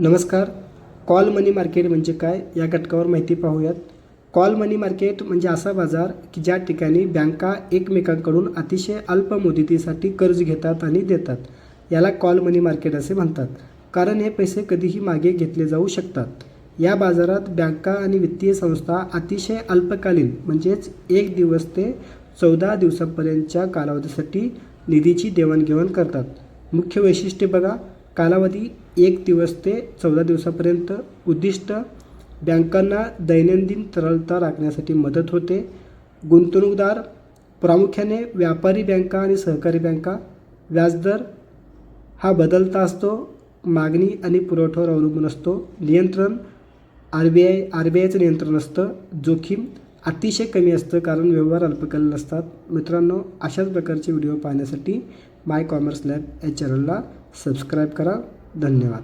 नमस्कार. कॉल मनी मार्केट म्हणजे काय या घटकावर माहिती पाहूयात. कॉल मनी मार्केट म्हणजे असा बाजार की ज्या ठिकाणी बँका एकमेकांकडून अतिशय अल्प मुदतीसाठी कर्ज घेतात आणि देतात. याला कॉल मनी मार्केट असे म्हणतात. कारण हे पैसे कधीही मागे घेतले जाऊ शकतात. या बाजारात बँका आणि वित्तीय संस्था अतिशय अल्पकालीन म्हणजेच एक दिवस ते चौदा दिवसापर्यंतच्या कालावधीसाठी निधीची देवाणघेवाण करतात. मुख्य वैशिष्ट्ये बघा. कालावधी एक दिवस ते चौदा दिवसापर्यंत उद्दिष्ट बँकांना दैनंदिन तरलता राखण्यासाठी मदत होते. गुंतवणूकदार प्रामुख्याने व्यापारी बँका आणि सहकारी बँका व्याजदर हा बदलता असतो मागणी आणि पुरवठ्यावर अवलंबून असतो. नियंत्रण R B I R B आयचं नियंत्रण असतं. जोखीम अतिशय कमी असतं कारण व्यवहार अल्पकालीन असतात मित्रांनो अशाच प्रकारचे व्हिडिओ पाहण्यासाठी माय कॉमर्स लॅब या चॅनलला सबस्क्राईब करा. धन्यवाद.